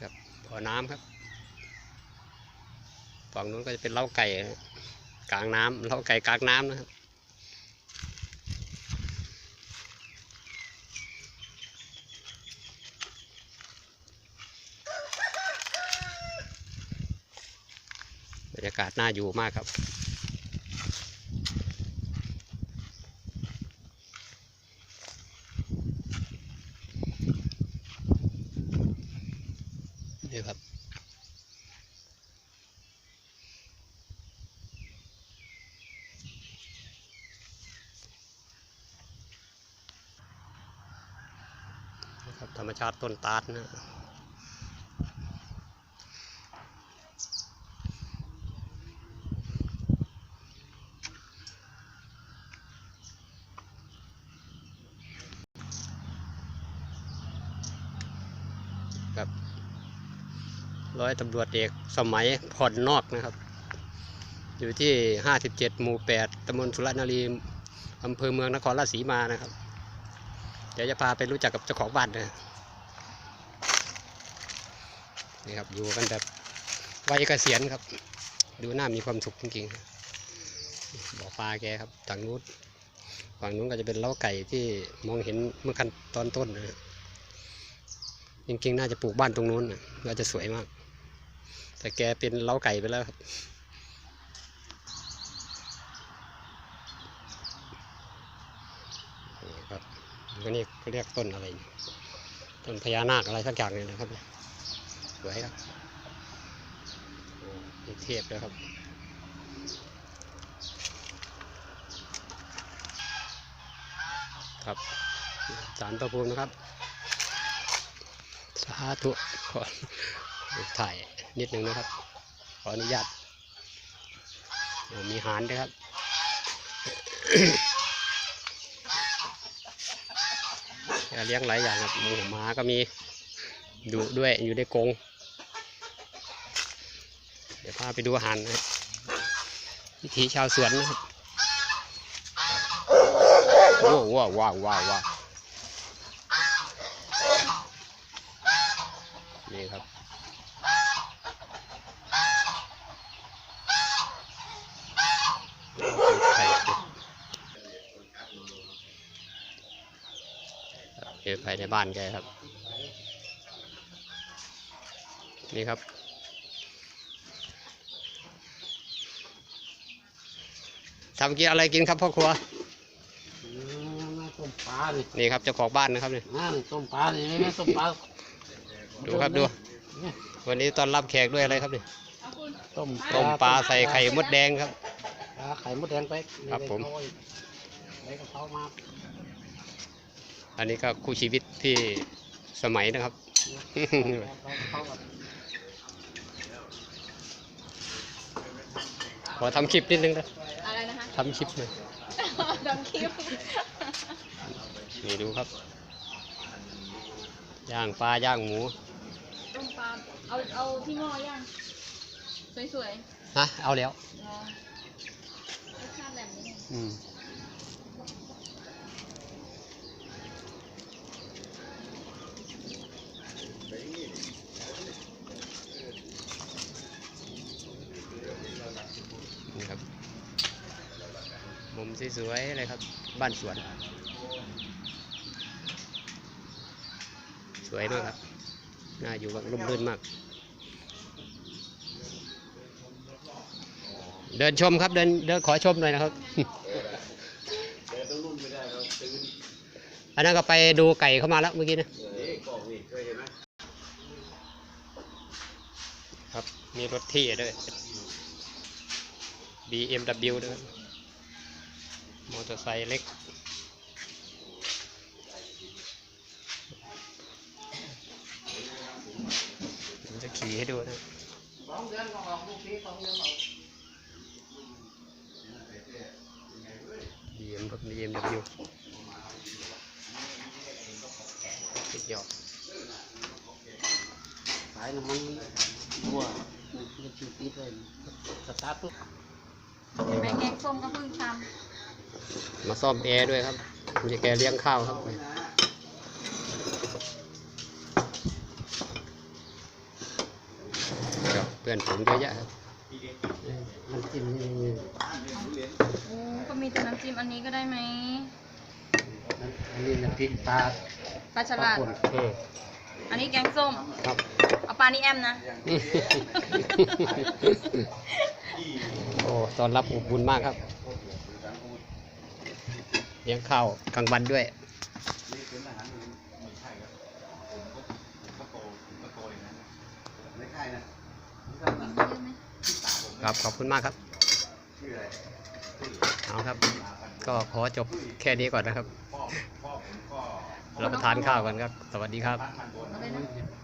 ครับบ่อน้ำครับฝั่งนู้นก็จะเป็นเล้าไก่กลางน้ำเล้าไก่กลางน้ำนะครับบรรยากาศน่าอยู่มากครับ ครับธรรมชาติต้นตาลนะครับร้อยตำรวจเอกสมัยผ่อนนอกนะครับ อยู่ที่ 57 หมู่ 8ตำบลสุรนารีอำเภอเมืองนครราชสีมานะครับ ดี๋ยวจะพาไปรู้จักกับเจ้าของบ้านนะนี่ครับอยู่กันแบบวัยเกษียณครับ ดูหน้ามีความสุขจริงๆบ่อปลาแกครับทางนู้นฝั่งนู้นก็จะเป็นเล้าไก่ที่มองเห็นเมื่อขั้นตอนต้นนะฮะจริงๆน่าจะปลูกบ้านตรงนู้นนะน่าจะสวยมาก แต่แกเป็นเล้าไก่ไปแล้วครับ นี่ครับ ก็นี่เขาเรียกต้นอะไร ต้นพญานาคอะไรสักอย่างเลยนะครับเนี่ยสวยครับโอ้นี่เทพเลยครับครับสารพระภูมินะครับ สาธุขอถ่ายนิดนึงนะครับ ขออนุญาตมีหานด้วยครับ แก เลี้ยงหลายอย่างครับหมูหมาก็มีดุด้วยอยู่ในกรงเดี๋ยวพาไปดูอาหารนะวิถีชาวสวนนะครับว้าวว้าวว้าวว้าวว้าวนี่ครับ ไข่เป็ด เดินไปในบ้านแกครับ นี่ครับ ทำกินอะไรกินครับพ่อครัวมาต้มปลาดินี่ครับเจ้าของบ้านนะครับนี่นั่นต้มปลาดิแม่ต้มปลาดูครับดู วันนี้ต้อนรับแขกด้วยอะไรครับนี่ต้มต้มปลาใส่ไข่มดแดงครับ ปลาไข่มดแดงไปครับผมใส่กระเพรามา อันนี้ก็คู่ชีวิตที่สมัยนะครับ ขอทำคลิปนิดนึงนะอะไรนะคะทำคลิปหน่อยดำคิวนี่ดูครับ ย่างปลาย่างหมูต้มปลาเอาเอาที่หม้อย่างสวยฮะเอาแล้วๆเนาะรสชาติแบบนี้อืมนี่ครับ มุม สวยๆเลยครับ บ้านสวน สวยมากครับ น่าอยู่แบบร่มรื่นมาก เดินชมครับเดินเดินขอชมหน่อยนะครับอันนั้นก็ไปดูไก่เข้ามาแล้วเมื่อกี้นะครับ มีรถที่ด้วย BMW ด้วย อเตอร์ไซค์เล็ก ผมจะขี่ให้ดูนะสองเดือนก็ออกลูกนี้สองเดือนออก BM รถ BMW สุดยอดสายน้ำมันรั่วมันจะชิวติดเลยสตาร์ทปุ๊บไปแกงส้มก็เพิ่งท มาซ่อมแอร์ด้วยครับมีแกเลี้ยงข้าวครับพื่อนฝูงเยอะแยะครับน้ำจิ้มนี่โอ้ก็มีแต่น้ำจิ้มอันนี้ก็ได้ไหมอันนี้น้ำพริกปลาปลาฉลาดป่นอืมอันนี้แกงส้มครับเอาปลานี่แอมนะ โอ้ตอนรับอบอุ่นมากครับเลี้ยงข้าวกลางวันด้วยครับขอบคุณมากครับเอาครับ ก็ขอจบแค่นี้ก่อนนะครับรับประทานข้าวกันครับ สวัสดีครับเอาเลยนะ